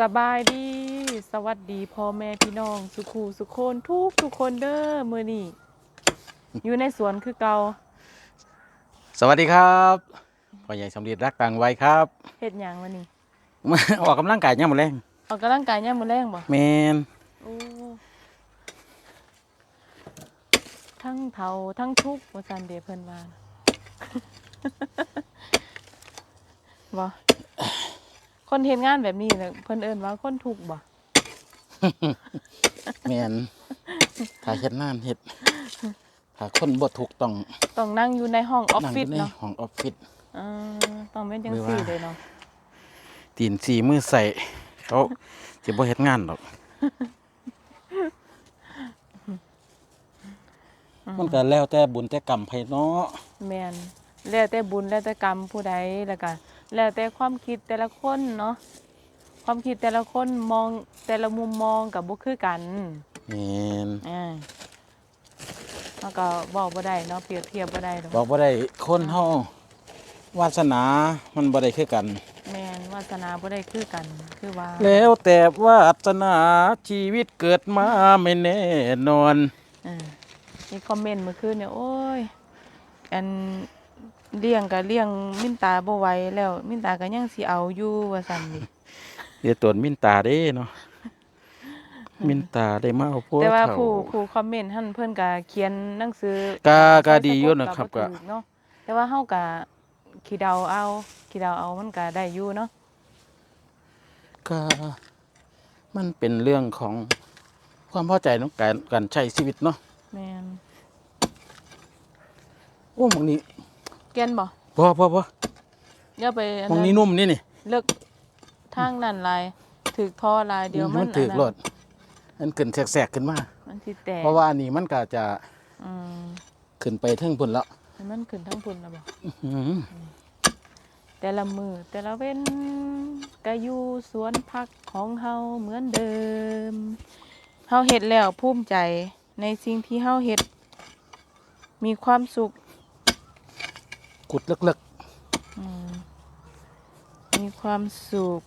สบายดี สวัสดีพ่อแม่พี่น้อง สุขูสุขคนทุกทุกคนเด้อมื้อนี้อยู่ในสวนคือเก่าสวัสดีครับพ่อใหญ่สมเด็จรักต่างวัยครับเฮ็ดหยังวะนี่มาออกกำลังกายเนี่ยามมอแรงออกกำลังกายยามมื้อแรงบ่แมนโอ้ทั้งเฒ่าทั้งทุกข์ว่าซั่นเด้เพิ่นว่า บ่ คนเฮ็ดงานแบบนี้น่ะเพิ่นเอิ้นว่าคนทุกข์บ่ แมนถ้าเฮ็ดนานเฮ็ดถ้าคนบ่ถูกต้องต้องนั่งอยู่ในห้องออฟนั่งอฟิศยู่ในเนาะห้องออฟฟิศเออต้องเป็นจังหรือซี่ว่าเลยเนาะตีนสีมือใส่เขาสิบ่เฮ็ดงานหรอกมันก็แล้วแต่บุญแต่กรรมไผเนาะแมนแล้วแต่บุญแล้วแต่กรรมผู้ใดแล้วก็ แล้วแต่ความคิดแต่ละคนเนาะความคิดแต่ละคนมองแต่ละมุมมองกับบ่คือกันแมนอ่าแล้วก็บอกบ่ได้เนาะเปรียบเทียบบ่ได้ดอกบอกบ่ได้คนเฮาวาสนามันบ่ได้คือกัน แมนวาสนาบ่ได้คือกันคือว่าแล้วแต่วาสนาชีวิตเกิดมาไม่แน่นอน อ่ามีคอมเมนต์เมื่อคืนเนี่ยโอ้ยอัน เลี้ยงก็เลี้ยงมินตาบ่ไหวแล้ว มินตาก็ยังสิเอาอยู่ว่าซั่นดิเดี๋ยวตวนมินตาเด้เนาะมินตาได้มาเอาพวกแต่ว่าเฒ่าผู้ผู้คอมเมนต์ท่านเพิ่นก็เขียนหนังสือก็ก็ใส่ดีอยู่สะกนะครับก็ก็ถูเนาะแต่ว่าเฮาก็ขี้เดาเอาขี้เดาเอามันก็ได้อยู่เนาะก็มันเป็นเรื่องของความพอใจของการการใช้ชีวิตเนาะแม่นโอ้หมองนี้แก่นบ่บ่บ่บ่อย่าไปอันหมองนั้นนี้นุ่มนี่นี่เลิกทางนั้นหลายถึกท่อหลายเดี๋ยวมันถืออันรนั้นถมันขึ้นแสกๆขึ้นมามันสิแตกเพราะว่าอันนี้มันก็จะอืมขึ้นไปเทิงพุ่นแล้วให้มันขึ้นทั้งพุ่นแล้วบ่อื้อหือแต่ละมือแต่ละเว้นก็อยู่สวนผักของเฮาเหมือนเดิมเฮาเฮ็ดแล้วภูมิใจในสิ่งที่เฮาเฮ็ดมีความสุข ขุดลึกอืมมีความสุข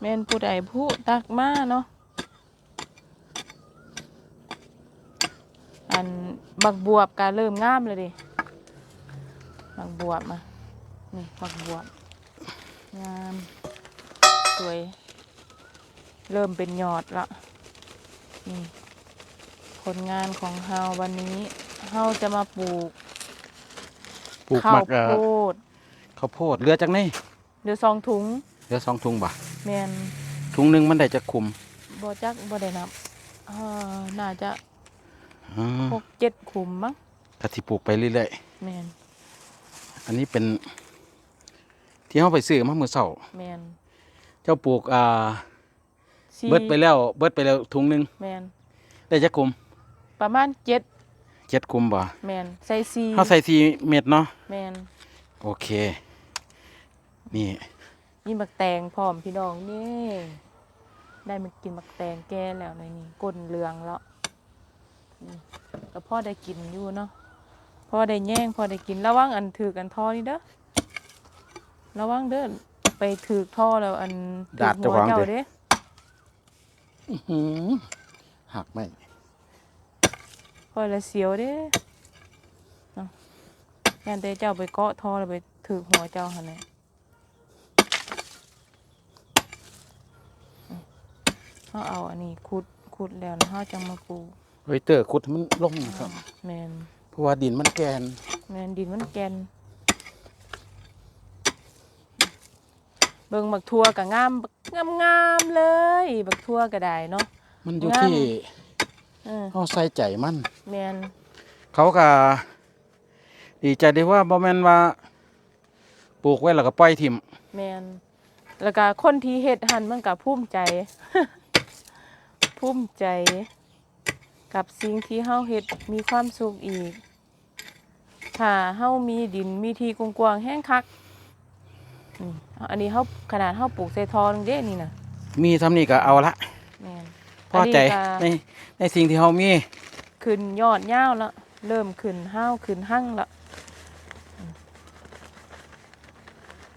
แม่นผู้ใดผู้ตักมาเนาะอันบักบวบก็เริ่มงามเลยดิบักบวบมานี่บักบวบงามสวย เริ่มเป็นยอดละนี่ผลงานของเฮาวันนี้เฮาจะมาปลูก ลูกข้าหมัวกเอ่อโพดข้าวโพดเหลือจักไหนเดี๋ยวสองถุงเหลือสองถุงบ่แมนถุงหนึงมันได้จะคุมบอจักบอได้นับเอ่อน่าจะอ่าหกเจ็ดขุมมั้งถ้าสิปลูกไปเรื่อยๆแมนอันนี้เป็น ที่เขาไปซื้อมาเมื่อเช้าแมนเจ้าปลูกอ่าสี่เบิดไปแล้ว เบิดไปแล้วถุงหนึงแมนได้จักคุมประมาณเจ็ด เจ็ดคุมบ่แมนใส่ซีเขาใส่สี่เม็ดเนาะแมนโอเค นี่นี่มักแตงพร้อมพี่น้องนี่ได้มากินมักแตงแก่แล้วในนี้ก้นเหลืองแล้วนี่ก็พ่อได้กินอยู่เนาะพ่อได้แย่งพ่อได้กินระวังอันถือกันท่อนี่เด้อระวังเด้อไปถือท่อแล้วอันถืดาดหัเจ้าวของเจ้าเด้เด้อื้อหือหักไหม พอยละเสียวเด้เนาะยันเตเจ้าไปเกาะทอแล้วไปถือหัวเจ้าหั่นแหละอืมเขาเอาอันนี้ขุดขุดแล้วนะเขาจังมาปลูกเฮ้ยเตอร์ขุดให้มันลงนะครับแมนเพราะว่าดินมันแกน แมนดินมันแกน เบิ่งบักทั่วก็งามงามงามๆเลย บักทั่วก็ได้เนาะมันอยู่งามที่ เออเขาใส่ใจมัน แมนเขาก็ดีใจได้ว่าบ่แม่นว่าปลูกไว้แล้วก็ปล่อยทิ่มแมนแล้วก็คนที่เฮ็ดหันมันก็ภูมิใจ ภูมิใจ กับสิ่งที่เฮาเฮ็ดมีความสุขอีก ถ้าเฮามีดินมีที่กว้างๆแห้งคักอืมอันนี้เฮาขนาดเฮาปลูกใส่ทอนึงเด้นี่น่ะ มีทำนี่ก็เอาละแม่น พอใจนในนี้ก็ในสิ่งที่เขามีขึ้นยอดยาวแล้วเริ่มขึ้นห้าวขึ้นหั่งแล้วอืม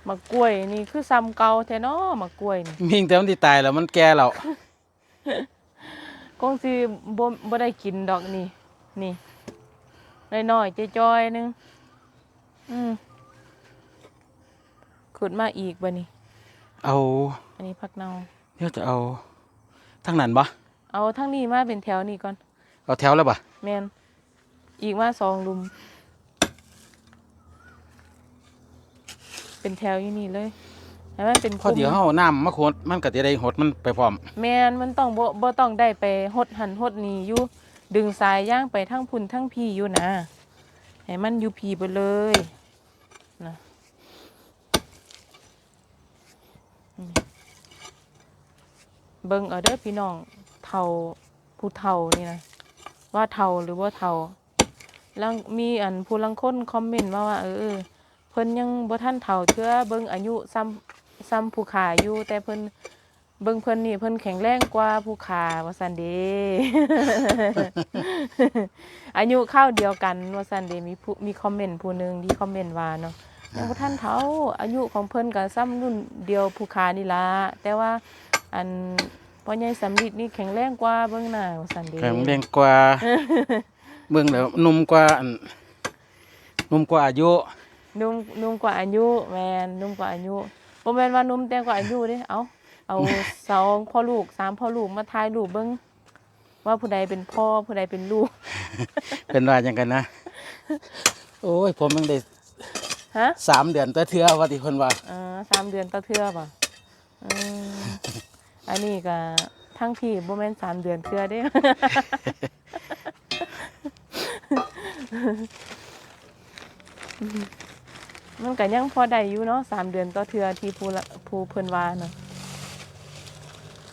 มะกล้วยนี่คือซ้ำเก่าแท้เนาะมะกล้วยนี่มิงแต่มันที่ตายแล้วมันแก่แล้วคงสิบ่บ่ได้กินดอกนี่นี่น้อยๆจ้อยๆหนึงอืมขุดมาอีกบ่นี่เอา อันนี้ผักเนาเดี๋ยวจะเอาทางนั้นบ่ เอาทั้งนี้มาเป็นแถวนี้ก่อน เอาแถวแล้วบ่แมนอีกมาสองหลุม เป็นแถวอยู่นี่เลยให้มันเป็นพอเดี๋ยวคุมเฮาน้ำมาโคดมันก็จะได้หดมันไปพร้อม แมนมันต้องบ่บ่ต้องได้ไปหดหันหดนี่อยู่ดึงสายย่างไปทั้งพุ่นทั้งพี่อยู่นะให้มันอยู่พีไปเลยนะนี่เบิ่งเอาเด้อพี่น้อง เท่าผู้เทานี่นะว่าเทาหรือว่าเทาแล้วมีอันผู้ลังคนคอมเมนต์มาว่าเออเพิ่นยังบ่ทันเท่าเทื่อเบิ่งอายุซ้ำซ้ำผู้ขาอยู่แต่เพิ่นเบิ่งเพิ่นนี่เพิ่นแข็งแรงกว่าผู้ขาว่าซั่นเด้อายุเข้าวเดียวกันว่าซั่นเด้มีผู้มีคอมเมนต์ผู้หนึงที่คอมเมนต์ว่าเนาะยังบ่ทันเฒ่าอายุของเพิ่นก็ซ้ำรุ่นเดียวผู้ขานี่ล่ะแต่ว่าอัน พ่อใหญ่สำลิดนี่แข็งแรงกว่าเบิ่งหน้าว่าซั่นเด้แข็งแรงกว่า เบิ่งแล้วหนุ่มกว่าอันหนุ่มกว่าอายุนุ่มนุ่มกว่าอายุแม่นนุ่มกว่าอายุบ่แม่นว่านุ่มแต่กว่าอายุเด้เอาเอาสองพ่อลูกสามพ่อลูกมาถ่ายรูปเบิ่งว่าผู้ใดเป็นพ่อผู้ใดเป็นลูก เป็นว่าจังกันนะ โอ้ยผมยังได้ฮะสามเดือนตัวเทื่อว่าที่คนว่าอ่าสามเดือนต่อเทื่อป่ะ อืมอันนี้ก็ทั้งพี่บ่แม่นสามเดือนเทื่อเด้ มันก็ยังพอได้อยู่เนาะสามเดือนต่อเทื่อที่ผู้ละผู้เพิ่นว่าเนาะ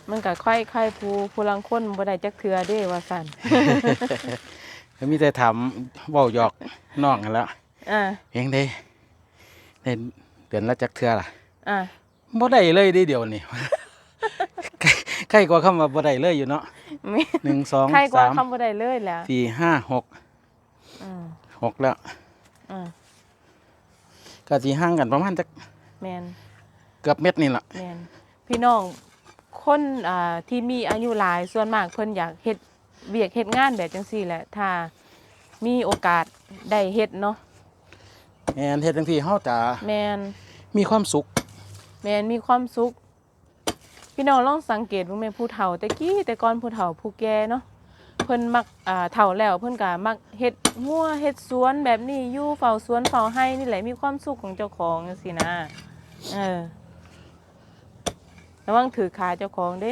มันก็ค่อยค่อยผู้ผู้ลังคนบ่ได้จักเทื่อเด้ว่าซั่นก็มีแต่ถามเว้าหยอกน้องกันแหล้วอ่าเพียงได้ได้เดือนละจักเทื่อล่ะอ่าบ่ได้เลยเด้เดียวนี่ ใกล้ใกล้กว่าคำว่าบ่ได้เลยอยู่เนาะไม่หนึ่งสองใครกว่าสามคำบ่ได้เลยแหล้วสี่ห้าหกอืมหกแล้วอืมก็สิห่างกันประมาณจักแม่นเกือบเม็ดนี่ล่ะแม่นพี่น้องคนอ่าที่มีอายุหลายส่วนมากเพิ่นอยากเฮ็ดเวียกเฮ็ดงานแบบจังซี่แหละ ถ้ามีโอกาสได้เฮ็ดเนาะแม่นเฮ็ดจังซี่เฮาจะแม่นมีความสุขแม่นมีความสุข พี่น้องลองสังเกตว่าแม่ผู้เฒ่าแต่กี้แต่ก่อนผู้เฒ่าผู้แก่เนาะเพิ่นมักอ่าเฒ่าแล้วเพิ่นก็มักเฮ็ดงัวเฮ็ดสวนแบบนี้อยู่เฝ้าสวนเฝ้าไร่นี่แหละมีความสุขของเจ้าของจังซี่นะเออระวังถือขาเจ้าของเด้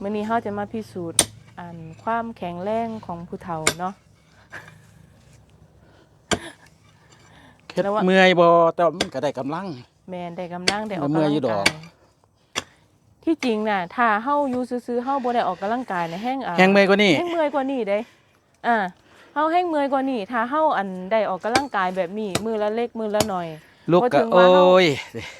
มื่อนี้เราจะมาพิสูจน์อันความแข็งแรงของผู้เฒ่าเนาะเฮ็ดแล้วว่าเมื่อยบ่แต่ว่ามันก็ได้กำลัง แมนได้กำลังได้ออกเมื่กำอยลังอยู่ดอกกายที่จริงน่ะ ถ้าเฮาอยู่ซื่อๆเฮาบ่ได้ออกกำลังกายนะแห้งอ่าแฮงเมื่อยกว่านี้แห้งเมื่อยกว่านี้เด้อ่าเฮาแห้งเมื่อยกว่านี้ถ้าเฮาอันได้ออกกำลังกายแบบนี้มือละเล็กมือละหน่อยลูกบ่ก็ถึงว่าโอ้เฮาย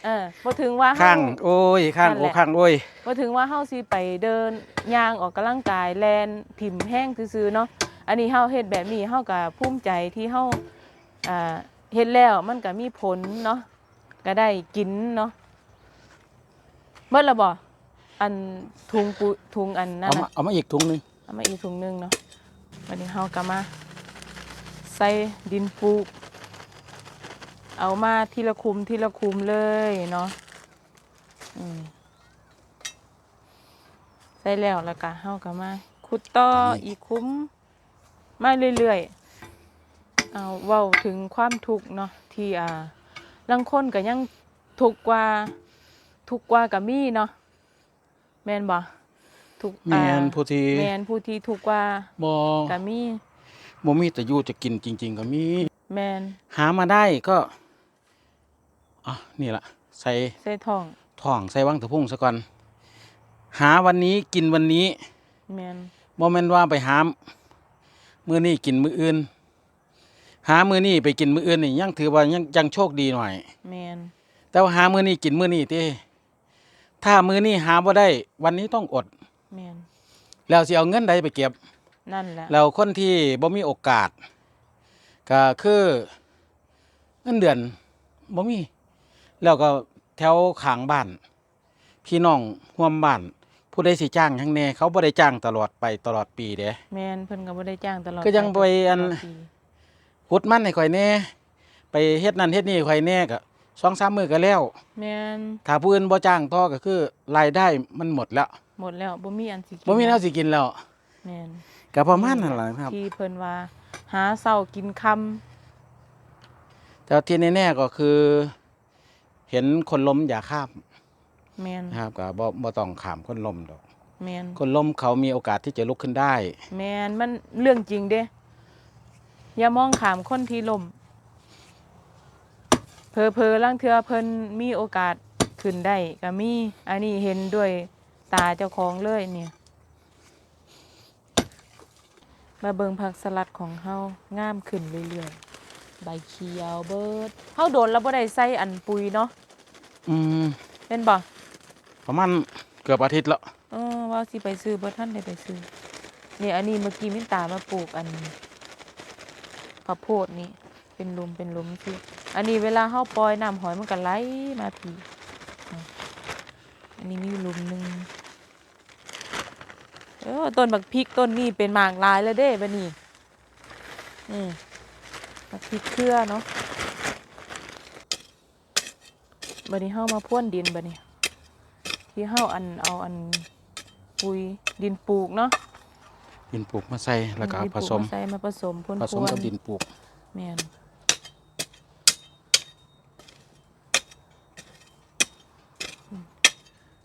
เออบ่ถึงว่าเฮาข้างโอ้ยข้างนั่นโอ้แหละข้างโอ้ยบ่ถึงว่าเฮาสิไปเดินย่างออกกำลังกายแลนถิ่มแห้งซื่อๆเนาะอันนี้เฮาเฮ็ดแบบนี้เฮาก็ภูมิใจที่เฮาอ่าเฮ็ดแล้วมันก็มีผลเนาะ ก็ได้กินเนาะเบิดและบ่อันถุงปุถุงอันนั่เอานมาน่ะเอามาอีกถุงหนึงเอามาอีกถุงหนึงเนาะวันนี้เฮาก็มาใส่ดินปลูกเอามาทีละคุมทีละคุมเลยเนาะอืมใส่แล้วแล้วก็เฮาก็มาขุดต่ออีกคุ้มมาเรื่อยๆ เอาเว้าถึงความทุกข์เนาะที่อ่า ลังคนก็ยังทุกข์กว่าทุกข์กว่ากับมีเนาะแม่นบ่ทุกข์แม่นอ่าผู้ที่แม่นผู้ที่ทุกข์กว่าบ่ก็มีบ่มีแต่อยู่จะกินจริง ๆ ก็มีแม่นหามาได้ก็อะนี่ล่ะใส่ใส่ท้องท้องใส่วังตะพุ่งซะก่อนหาวันนี้กินวันนี้แม่นบ่แม่นว่าไปหามื้อนี้กินมื้ออื่น หามื้อนี้ไปกินมื้ออื่นนี่ยังถือว่ายังยังโชคดีหน่อย แม่นแต่ว่าหามื้อนี้กินมื้อนี้ติถ้ามื้อนี้หาบ่ได้ วันนี้ต้องอด แม่นแล้วสิเอาเงินใดไปเก็บ นั่นแหละแล้วคนที่บ่มีโอกาส ก็คือเงินเดือนบ่มี แล้วก็แถวข้างบ้าน พี่น้องร่วมบ้าน ผู้ใดสิจ้างทั้งแน่เขาบ่ได้จ้างตลอดไปตลอดปีเด้ แม่นเพิ่นก็บ่ได้จ้างตลอดก็ยังไปอัน ตลดปี ขุดมันให้ข่อยแน่ไปเฮ็ดนั่นเฮ็ดนี่ข่อยแน่ก็สองสามมื้อก็แล้วแม่นถ้าผู้อื่นบ่จ้างต่อก็คือรายได้มันหมดแล้วหมดแล้วบ่มีอันสิกินบ่มีแนวสิกินแล้วแม่นก็ประมาณนั้นล่ะครับ ที่เพิ่นว่า หาเช้ากินค่ำแต่ที่แน่ๆก็คือ เห็นคนล้มอย่าข้ามแม่นนะครับก็บ่บ่ต้องข้ามคนล้มดอกแม่นคนล้มเขามีโอกาสที่จะลุกขึ้นได้ แม่นมันเรื่องจริงเด้ อย่ามองขามคนที่ล้มเพอเพอๆล่างเทือเพิ่นมีโอกาสขึ้นได้ก็มี อันนี้เห็นด้วยตาเจ้าของเลยเนี่ยมาเบิงผักสลัดของเฮางามขึ้นเรื่อยๆ ใบเขียวเบิดเฮาโดนแล้วบ่ได้ใส่อันปุ๋ยเนาะอืมเป็นบ่ประมาณเกือบอาทิตย์แล้วเออว่าสิไปซื้อบ่ทันได้ไปซื้อนี่อันนี้เมื่อกี้มินตามาปลูกอัน ข้าวโพดนี่เป็นลุมเป็นลุมสิอันนี้เวลาเฮาปล่อยน้ำหอยมันก็ไหลมาพีอันนี้มีลุมหนึ่งเออต้นบักพริกต้นนี้เป็นหมากลายแล้วเด้บัดนี้อืมบักพริกเครือเนาะบัดนี้เฮามาพ่วนดินบัดนี้ที่เฮาอันเอาอันปุยดินปลูกเนาะ ดินปลูกมาใส่แล้วก็ดินผปลูสมาใส่มาผสมพ่นผสมๆกับดินปลูกแม่นอืม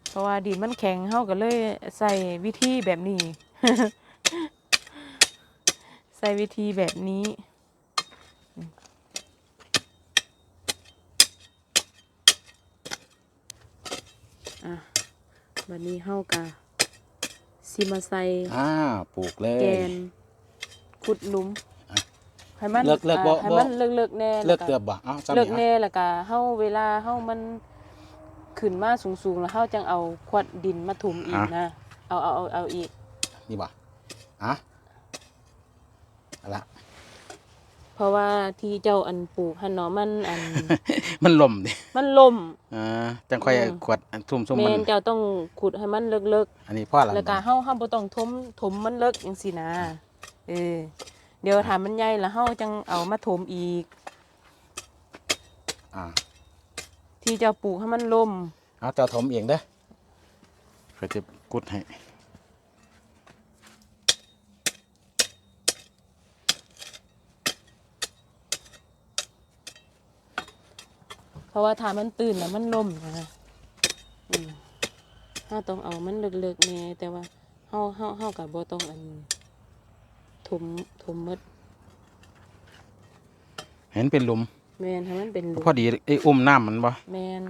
เพราะว่าดินมันแข็งเฮาก็เลยใส่วิธีแบบนี้ ใส่วิธีแบบนี้อืมอะวันนี้เฮากะ สิมาใส่อ่าปลูกเลย แกนขุดหลุมอะให้มันเลิกเลิกบ่อ่าให้มันบ่ เลิกเลิกแน่เลิกแวเตือบบ่เอ้าจำเลิกนี่แน่แล้วก็เฮาเวลาเฮามันขึ้นมาสูงๆแล้วเฮาจังเอาขวดดินมาถมอีกนะเอาเอาเอาเอาอีกนี่บ่อะเอาละเพ ราะว่าที่เจ้าอันปลูกหั่นเนาะมันอัน มันล่มดิมันล่มอ่าจังค่อยอืมขวดอันทุ่มๆแม่มันนเจ้าต้องขุดให้มันเลิกอันนี้พ่อหลังๆแล้วก็เฮาเฮาบ่ต้องถมถมมันเลิกจังซี่นะเออเดี๋ยวถ้ามันใหญ่แล้วเฮาจังเอามาถมอีก อ่าที่เจ้าปลูกให้มันล่มเอาเจ้าถมเองเด้อเขาจะกุดให้ เพราะว่าถ้ามันตื่นแล้วมันล่มนะอืมถ้าต้องเอามันเลิกๆแน่แต่ว่าเฮาเฮาเฮากับบ่ต้องอันถมถมหมดเห็นเป็นหลุมแม่นให้มันเป็นหลุมพอดีไอ้อุ้มน้ำมันบ่แม่น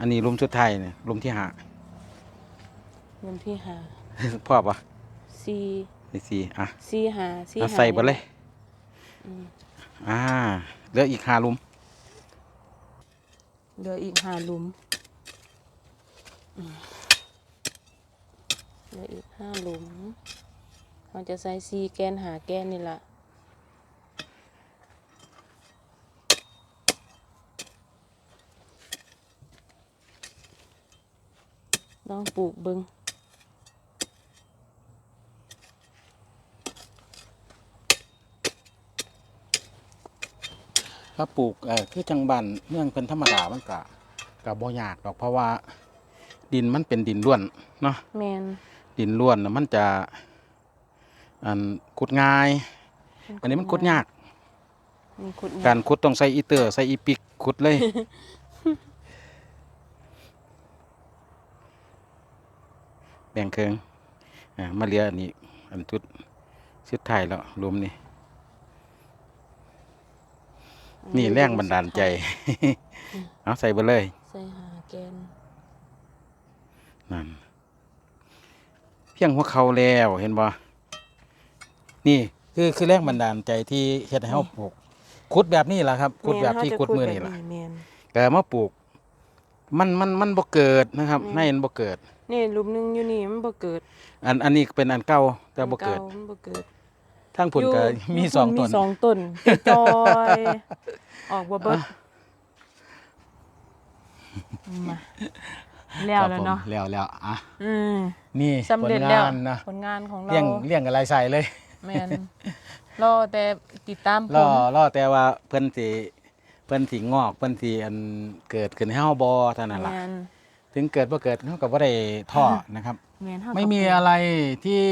อันนี้หลุมสุดท้ายเนี่ยหลุมที่ห้า เงินที่หาพ่อปะสี่นี่สี่อะสี่หาสี่เอาหาใส่ไปเลยอืมอ่าเหลืออีกห้าหลุมเหลืออีกห้าหลุมอืมเหลืออีกห้าหลุมเราจะใส่สี่แกนหาแกนนี่ล่ะลองปลูกเบิง ถ้าปลูกเออคือจังบันเมืองเป็นธรรมดามันก็ก็บ่ยากดอกเพราะว่า ดินมันเป็นดินล้วนเนาะแมนดินล้วนน่ะมันจะอันขุดง่าย อันนี้มันขุดยาก มันขุดการขุดต้องใส่อีเตอร์ใส่อีปิกขุดเลย แบ่งเครื่องอ่ามาเหลืออันนี้ อันจุดสุดท้ายแล้วรวมนี่ นี่แรงบันดาลใจ เอาใส่ไปเลย ใส่หาแกนนั่นเพียงหัวเขาแล้วเห็นบ่นี่คือคือแรงบันดาลใจที่เฮ็ดให้เฮาปลูกขุดแบบนี้ล่ะครับขุดแบบที่ขุดมือนี่ล่ะแมนแต่มาปลูก มันมันมันบ่เกิดนะครับอืมในมันบ่เกิดนี่รูปหนึงอยู่นี่มันบ่เกิด อันอันนี้เป็นอันเก่าแต่บ่เกิดมันบ่เกิด ทั้งผลก็อยู่มียู่สองพุ่ต้น มีสองต้นติดจอยออกบ่เบิดมาแล้วแล้วเนาะครับผมแล้วแล้วอะอืมนี่สำเร็จแล้วผลงานนะผลงานของเราเลี้ยงเลี้ยงอะไรใส่เลยแม่นรอแต่ติดตามผรอลรอแต่ว่าเพิ่นสิเพิ่นสิงอกเพิ่นสิอันเกิดขึ้นให้เฮาบ่เท่านั้นล่ะแม่นถึงเกิดบ่เกิดเฮาก็บ่ได้ท้อนะครับ แม่นเฮาไม่ก็มีปลูกอะไรที่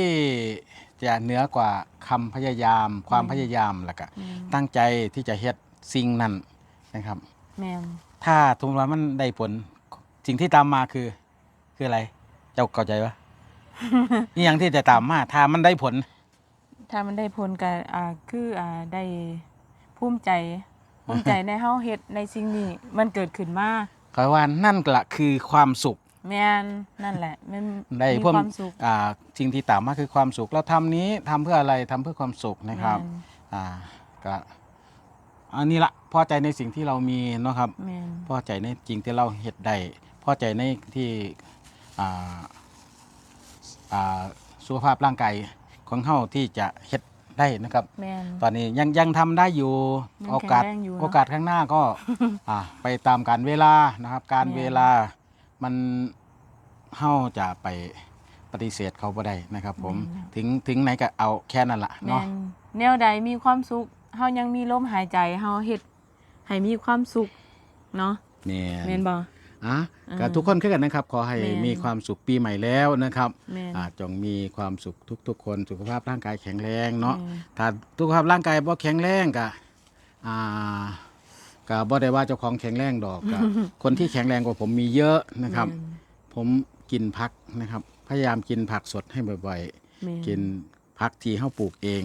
จะเหนือกว่าคำพยายาม ความพยายามแล้วก็อืมตั้งใจที่จะเฮ็ดสิ่งนั้นนะครับ แม่นถ้าทุกว่ามันได้ผลสิ่งที่ตามมาคือ คืออะไร เจ้าเข้าใจปะ นี่ยังที่จะตามมาถ้ามันได้ผล ถ้ามันได้ผลก็อ่าคืออ่าได้ภูมิใจภูมิใจในเฮาเฮ็ดในสิ่งนี้มันเกิดขึ้นมาขอว่านั่นละคือความสุข แม่นนั่นแหละมันได้มีเพิ่มความสุขอ่าสิ่งที่ตามมาคือความสุขเราทำนี้ทำเพื่ออะไรทำเพื่อความสุขนะครับแม่นอ่าก็อันนี้ละพอใจในสิ่งที่เรามีเนาะครับ แม่นพอใจในจริงที่เราเฮ็ดได้พอใจในที่อ่าอ่าสุขภาพร่างกายของเฮาที่จะเฮ็ดได้นะครับ แม่น ตอนนี้ยังยังทำได้อยู่ยังโอกาสแข็งแรงอยู่เนอะโอกาสข้างหน้าก็ อ่าไปตามการเวลานะครับ การแม่น เวลา มันเฮาจะไปปฏิเสธเขาบ่ได้นะครับผมแม่นถึงถึงไหนก็เอาแค่นั้นละแม่เนาะนแนวใดมีความสุขเฮายังมีลมหายใจเฮาเฮ็ดให้มีความสุขเนาะนี่แม่นบ่ อะอ่าก็ทุกคนคือกันนะครับ ขอให้แม่น มีความสุขปีใหม่แล้วนะครับ แม่น อ่าจงมีความสุขทุก ๆ คนสุขภาพร่างกายแข็งแรงเนาะแม่นถ้าสุขภาพร่างกายบ่แข็งแรงก็อ่า ก็บ่ได้ว่าเจ้าของแข็งแรงดอกก็ คนที่แข็งแรงกว่าผมมีเยอะนะครับแม่ผมกินผักนะครับ พยายามกินผักสดให้บ่อยแม่นๆกินผักที่เฮาปลูกเอง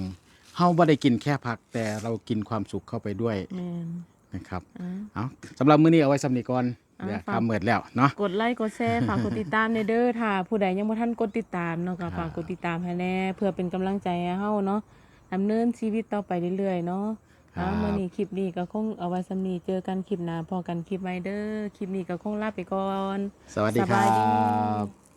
เฮาบ่ได้กินแค่ผักแต่เรากินความสุขเข้าไปด้วยแม่นนะครับอ่าเอาสำหรับมื้อนี้เอาไว้สำนีก่อนอ่าเดี๋ยวฝาก ทำเหมือดแล้วเนาะ กดไลค์กดแชร์ฝากกดติดตามในเด้อถ้าผู้ใดยังบ่ทันกดติดตามเนาะก็ครับฝากกดติดตามให้แน่เพื่อเป็นกำลังใจให้เฮาเนาะดำเนินชีวิตต่อไปเรื่อยๆเนาะ อ่ามื้อนี้คลิปนี้ก็คงเอาไว้สำนี้เจอกันคลิปหน้าพอกันคลิปใหม่เด้อคลิปนี้ก็คงลาไปก่อน สวัสดีสคบารัยดีบ